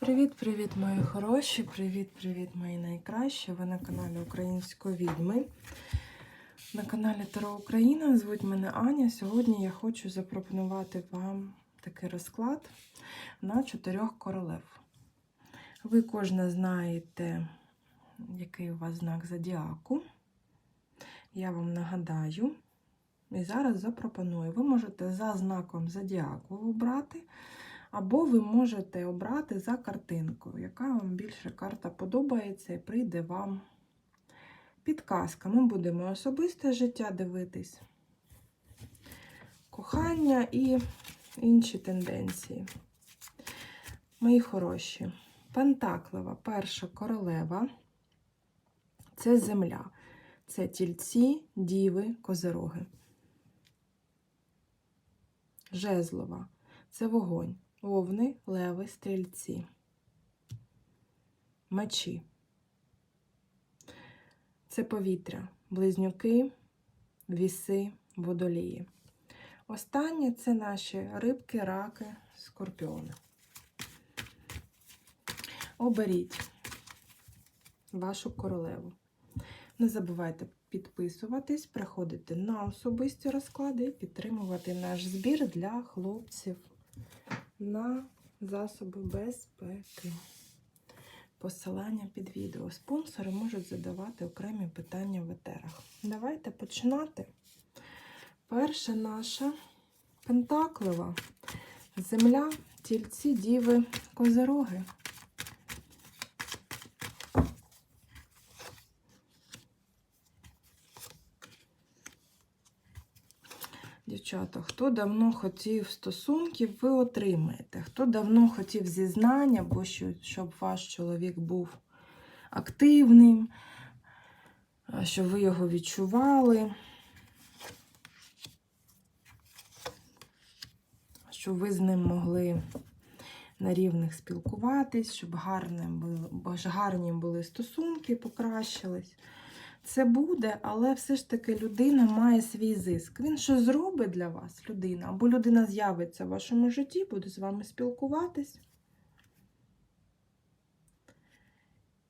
Привіт-привіт, мої хороші! Привіт-привіт, мої найкращі! Ви на каналі Української відьми. На каналі Таро Україна. Звуть мене Аня. Сьогодні я хочу запропонувати вам такий розклад на чотирьох королев. Ви кожна знаєте, який у вас знак зодіаку. Я вам нагадаю. І зараз запропоную. Ви можете за знаком зодіаку обрати. Або ви можете обрати за картинкою, яка вам більше карта подобається і прийде вам підказка. Ми будемо особисте життя дивитись, кохання і інші тенденції. Мої хороші, Пентаклева, перша королева це земля, це тільці, діви, козероги. Жезлова це вогонь. Овни, леви, стрільці. Мечі. Це повітря, близнюки, віси, водолії. Останнє це наші рибки, раки, скорпіони. Оберіть вашу королеву. Не забувайте підписуватись, приходити на особисті розклади і підтримувати наш збір для хлопців на засоби безпеки. Посилання під відео. Спонсори можуть задавати окремі питання в етерах. Давайте починати. Перша наша пентаклева земля, тільці, діви, козероги. Дівчата, хто давно хотів стосунків, ви отримаєте. Хто давно хотів зізнання, або щоб ваш чоловік був активним, щоб ви його відчували, щоб ви з ним могли на рівних спілкуватись, щоб гарним, гарні були стосунки, покращились. Це буде, але все ж таки людина має свій зиск. Він що зробить для вас, людина, або людина з'явиться в вашому житті, буде з вами спілкуватись.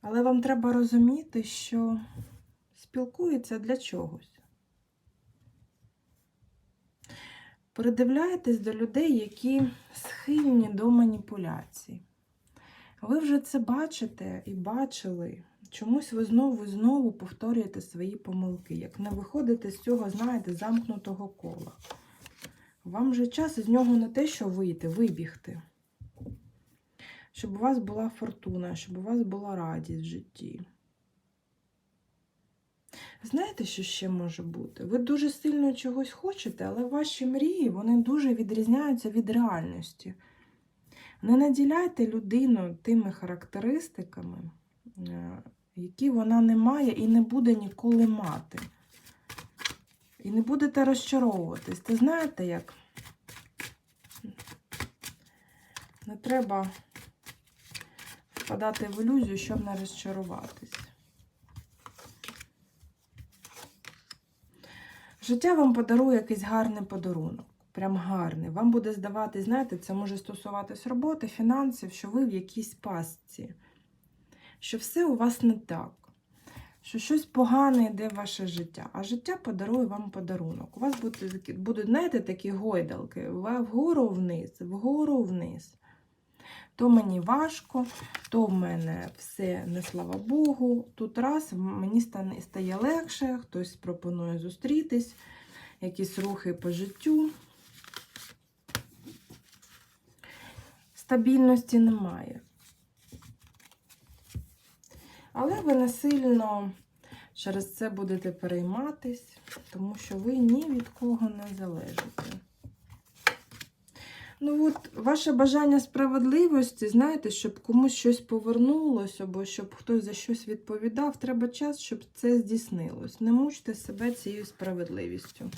Але вам треба розуміти, що спілкується для чогось. Передивляєтесь до людей, які схильні до маніпуляцій. Ви вже це бачите і бачили. Чомусь ви знову і знову повторюєте свої помилки, як не виходите з цього, знаєте, замкнутого кола. Вам вже час з нього не те, що вийти, вибігти. Щоб у вас була фортуна, щоб у вас була радість в житті. Знаєте, що ще може бути? Ви дуже сильно чогось хочете, але ваші мрії вони дуже відрізняються від реальності. Не наділяйте людину тими характеристиками, е, які вона не має і не буде ніколи мати. І не будете розчаровуватись. Ти знаєте, як? Не треба впадати в ілюзію, щоб не розчаруватись. Життя вам подарує якийсь гарний подарунок. Прям гарний. Вам буде здавати, знаєте, це може стосуватись роботи, фінансів, що ви в якійсь пастці що все у вас не так, що щось погане йде в ваше життя, а життя подарує вам подарунок. У вас будуть, будуть знаєте, такі гойдалки, вгору вниз, вгору вниз. То мені важко, то в мене все не слава Богу. Тут раз мені стає легше, хтось пропонує зустрітись, якісь рухи по життю. Стабільності немає. Але ви не сильно через це будете перейматись, тому що ви ні від кого не залежите. Ну от, ваше бажання справедливості, знаєте, щоб комусь щось повернулося, або щоб хтось за щось відповідав, треба час, щоб це здійснилось. Не мучте себе цією справедливістю.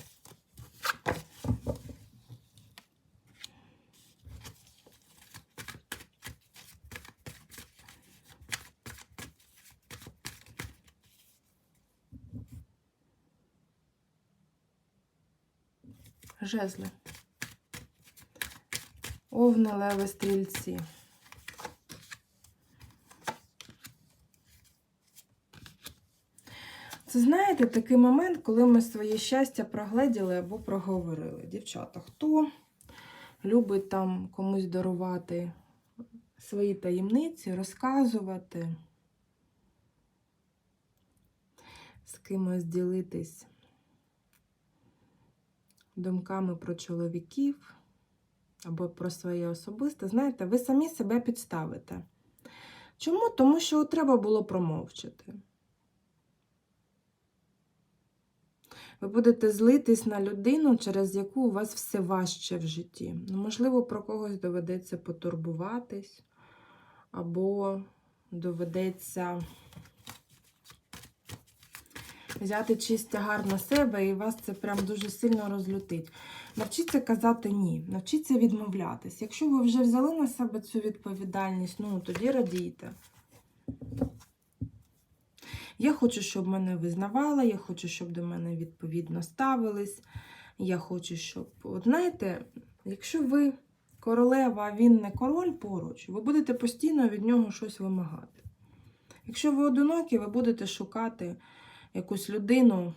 жезли. Овни, леви, стрільці. Це знаєте, такий момент, коли ми своє щастя прогледіли або проговорили. Дівчата, хто любить там комусь дарувати свої таємниці, розказувати, з кимось ділитись думками про чоловіків або про своє особисте, знаєте, ви самі себе підставите. Чому? Тому що треба було промовчати. Ви будете злитись на людину, через яку у вас все важче в житті. Ну, можливо, про когось доведеться потурбуватись, або доведеться взяти чийсь тягар на себе, і вас це прям дуже сильно розлютить. Навчіться казати ні, навчіться відмовлятись. Якщо ви вже взяли на себе цю відповідальність, ну тоді радійте. Я хочу, щоб мене визнавали, я хочу, щоб до мене відповідно ставились. Я хочу, щоб. От знаєте, якщо ви королева, а він не король поруч, ви будете постійно від нього щось вимагати. Якщо ви одинокі, ви будете шукати якусь людину.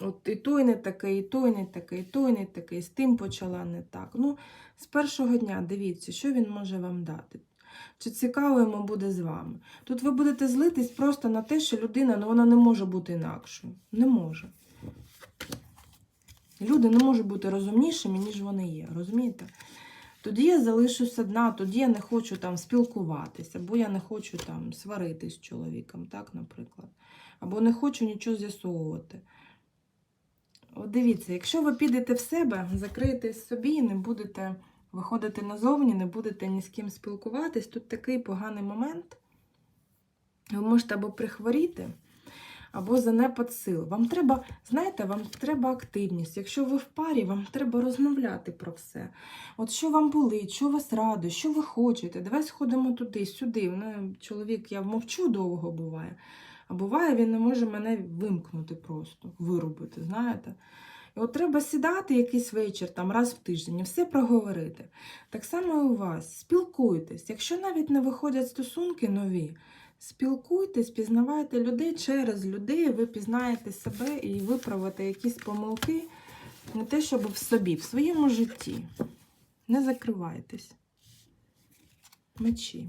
От і той не такий, і той не такий, і той не такий, з тим почала не так. Ну, з першого дня дивіться, що він може вам дати. Чи цікаво йому буде з вами. Тут ви будете злитись просто на те, що людина ну, вона не може бути інакшою. Не може. Люди не можуть бути розумнішими, ніж вони є. Розумієте? Тоді я залишусь одна, тоді я не хочу там спілкуватися, або я не хочу там сваритись з чоловіком, так, наприклад. Або не хочу нічого з'ясовувати. От дивіться, якщо ви підете в себе, закриєтесь собі не будете виходити назовні, не будете ні з ким спілкуватись, тут такий поганий момент. Ви можете або прихворіти, або занепад сил. Вам треба, знаєте, вам треба активність. Якщо ви в парі, вам треба розмовляти про все. От що вам болить, що вас радує, що ви хочете. Давай сходимо туди, сюди. Ну, чоловік, я мовчу довго буває. А буває, він не може мене вимкнути просто, вирубити, знаєте. І от треба сідати якийсь вечір, там раз в тиждень, і все проговорити. Так само і у вас. Спілкуйтесь. Якщо навіть не виходять стосунки нові, спілкуйтесь, пізнавайте людей через людей, ви пізнаєте себе і виправите якісь помилки, не те, щоб в собі, в своєму житті. Не закривайтесь. Мечі.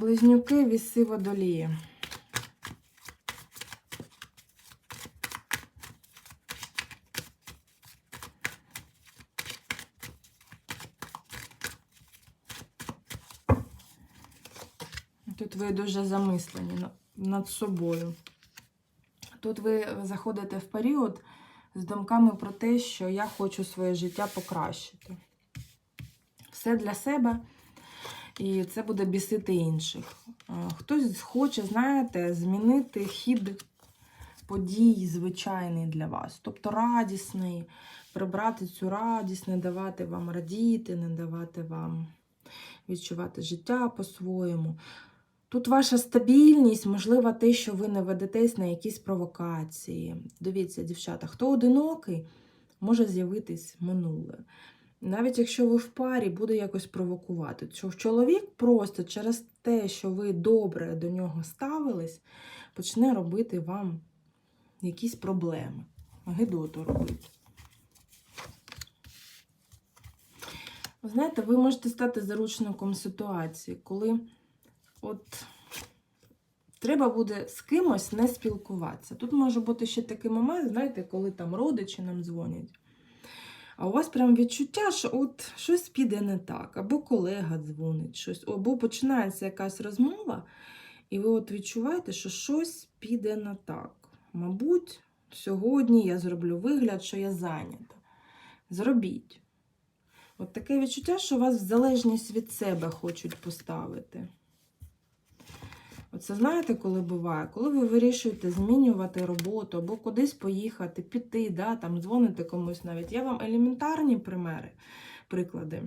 Близнюки віси водолії. Тут ви дуже замислені над собою. Тут ви заходите в період з думками про те, що я хочу своє життя покращити. Все для себе, і це буде бісити інших. Е, Хтось хоче, знаєте, змінити хід подій звичайний для вас. Тобто радісний, прибрати цю радість, не давати вам радіти, не давати вам відчувати життя по-своєму. Тут ваша стабільність, можливо, те, що ви не ведетесь на якісь провокації. Дивіться, дівчата, хто одинокий, може з'явитись минуле. Навіть якщо ви в парі, буде якось провокувати. Чоловік просто через те, що ви добре до нього ставились, почне робити вам якісь проблеми. Гидоту робити. Ви знаєте, ви можете стати заручником ситуації, коли от треба буде з кимось не спілкуватися. Тут може бути ще такий момент, знаєте, коли там родичі нам дзвонять. А у вас прям відчуття, що от щось піде не так, або колега дзвонить, щось, або починається якась розмова, і ви от відчуваєте, що щось піде не так. Мабуть, сьогодні я зроблю вигляд, що я зайнята. Зробіть. От таке відчуття, що вас в залежність від себе хочуть поставити. Оце знаєте, коли буває? Коли ви вирішуєте змінювати роботу або кудись поїхати, піти, да, там, дзвонити комусь навіть. Я вам елементарні примери, приклади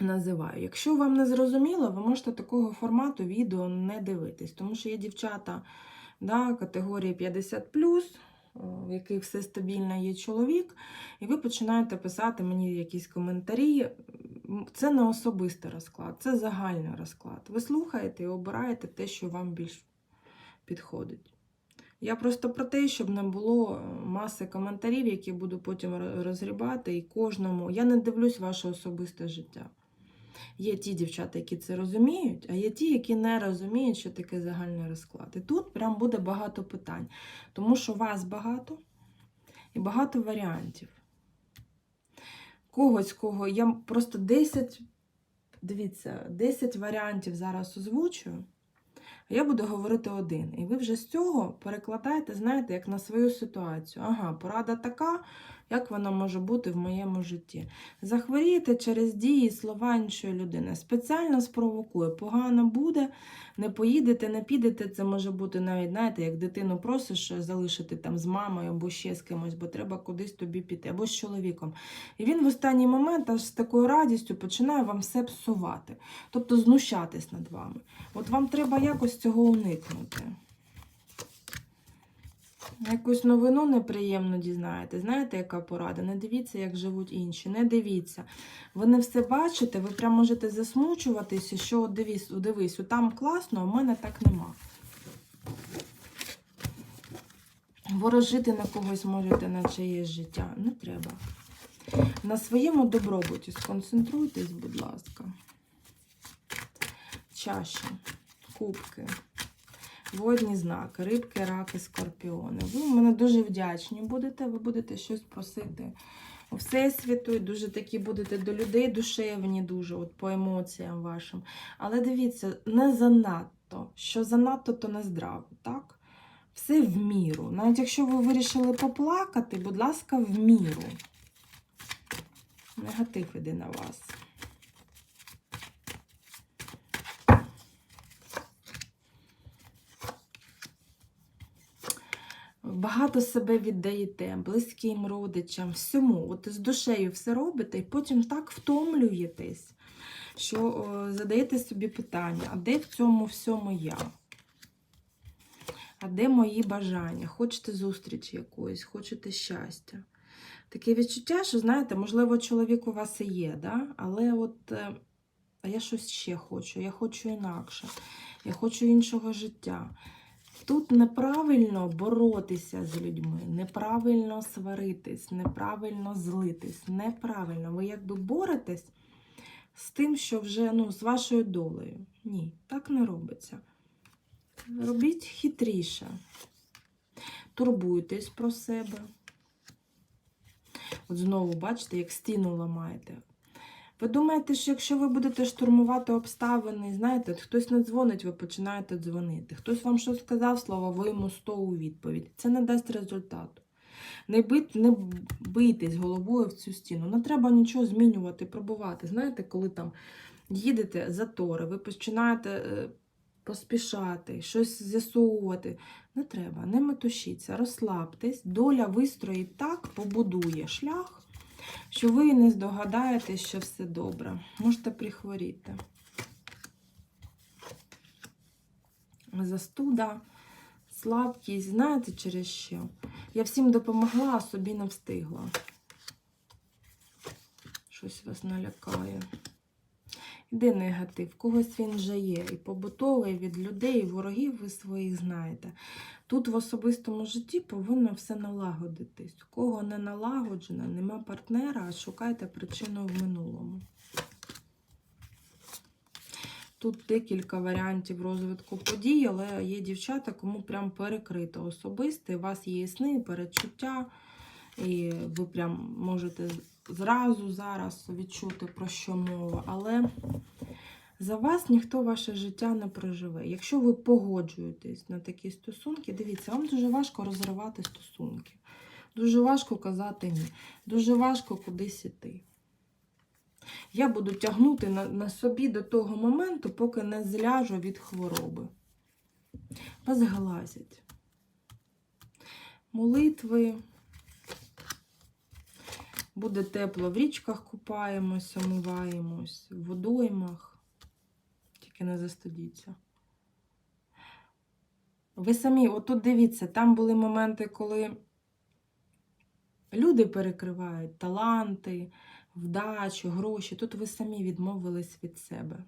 називаю. Якщо вам не зрозуміло, ви можете такого формату відео не дивитись, тому що є дівчата да, категорії 50, в яких все стабільно є чоловік, і ви починаєте писати мені якісь коментарі. Це не особистий розклад, це загальний розклад. Ви слухаєте і обираєте те, що вам більш підходить. Я просто про те, щоб не було е, маси коментарів, які буду потім ро- розгрібати, і кожному. Я не дивлюсь ваше особисте життя. Є ті дівчата, які це розуміють, а є ті, які не розуміють, що таке загальний розклад. І тут прям буде багато питань, тому що вас багато і багато варіантів. Когось, кого я просто 10, дивіться, 10 варіантів зараз озвучую, а я буду говорити один. І ви вже з цього перекладаєте, знаєте, як на свою ситуацію. Ага, порада така, як вона може бути в моєму житті. Захворієте через дії слова іншої людини. Спеціально спровокує. Погано буде, не поїдете, не підете. Це може бути навіть, знаєте, як дитину просиш залишити там з мамою або ще з кимось, бо треба кудись тобі піти, або з чоловіком. І він в останній момент аж з такою радістю починає вам все псувати, тобто знущатись над вами. От вам треба якось цього уникнути. Якусь новину неприємно дізнаєте. Знаєте, яка порада? Не дивіться, як живуть інші. Не дивіться. Ви не все бачите, ви прям можете засмучуватися, що дивись, дивись, там класно, а в мене так нема. Ворожити на когось можете на чиєсь життя. Не треба. На своєму добробуті сконцентруйтесь, будь ласка. Чаші, кубки. Водні знаки, рибки, раки, скорпіони. Ви мене дуже вдячні будете, ви будете щось просити у Всесвіту, і дуже такі будете до людей душевні, дуже от по емоціям вашим. Але дивіться, не занадто. Що занадто, то не здраво, так? Все в міру. Навіть якщо ви вирішили поплакати, будь ласка, в міру. Негатив іде на вас. Багато себе віддаєте, близьким родичам, всьому. От з душею все робите, і потім так втомлюєтесь, що о, задаєте собі питання: а де в цьому всьому я? А де мої бажання? Хочете зустрічі якоїсь, хочете щастя. Таке відчуття, що, знаєте, можливо, чоловік у вас і є, да? але от е, а я щось ще хочу, я хочу інакше, я хочу іншого життя. Тут неправильно боротися з людьми, неправильно сваритись, неправильно злитись, неправильно. Ви якби боретесь з тим, що вже ну, з вашою долею. Ні, так не робиться. Робіть хитріше. Турбуйтесь про себе. От знову, бачите, як стіну ламаєте. Ви думаєте, що якщо ви будете штурмувати обставини, знаєте, хтось не дзвонить, ви починаєте дзвонити. Хтось вам щось сказав слово, ви йому 100 у відповідь. Це не дасть результату. Не, бить, не бийтесь головою в цю стіну. Не треба нічого змінювати, пробувати. Знаєте, коли там їдете затори, ви починаєте е, поспішати, щось з'ясовувати. Не треба, не метушіться, розслабтесь. Доля вистроїть так, побудує шлях що ви не здогадаєтесь, що все добре. Можете прихворіти. Застуда, слабкість, знаєте через що? Я всім допомогла, а собі не встигла. Щось вас налякає. Іде негатив, когось він вже є. І побутовий від людей, і ворогів ви своїх знаєте. Тут в особистому житті повинно все налагодитись. У кого не налагоджено, нема партнера, а шукайте причину в минулому. Тут декілька варіантів розвитку подій, але є дівчата, кому прям перекрито особисте. У вас є сни, перечуття, і ви прям можете зразу зараз відчути, про що мова. Але за вас ніхто ваше життя не проживе. Якщо ви погоджуєтесь на такі стосунки, дивіться, вам дуже важко розривати стосунки. Дуже важко казати ні. Дуже важко кудись іти. Я буду тягнути на, на собі до того моменту, поки не зляжу від хвороби. Вас глазять. Молитви. Буде тепло в річках купаємось, омиваємось, в водоймах. Тільки не застудіться. Ви самі, отут дивіться, там були моменти, коли Люди перекривають таланти, вдачу, гроші. Тут ви самі відмовились від себе.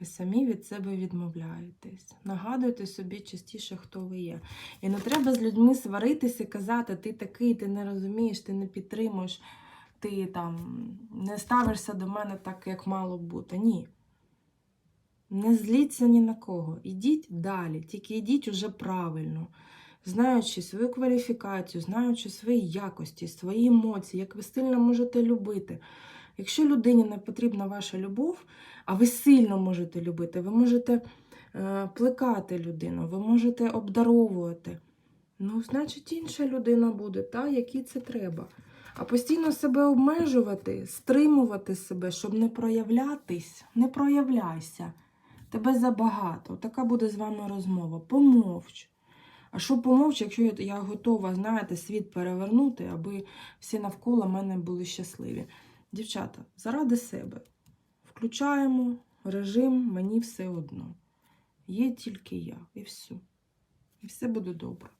Ви самі від себе відмовляєтесь. Нагадуйте собі частіше, хто ви є. І не треба з людьми сваритися, казати, ти такий, ти не розумієш, ти не підтримуєш, ти там не ставишся до мене так, як мало бути. Ні. Не зліться ні на кого. Ідіть далі, тільки йдіть уже правильно, знаючи свою кваліфікацію, знаючи свої якості, свої емоції, як ви сильно можете любити. Якщо людині не потрібна ваша любов, а ви сильно можете любити, ви можете е, плекати людину, ви можете обдаровувати. Ну, значить, інша людина буде, та, якій це треба. А постійно себе обмежувати, стримувати себе, щоб не проявлятись, не проявляйся. Тебе забагато. Така буде з вами розмова. Помовч. А що помовч, якщо я- я готова, знаєте, світ перевернути, аби всі навколо мене були щасливі. Дівчата, заради себе. Включаємо режим, мені все одно. Є тільки я, і все. І все буде добре.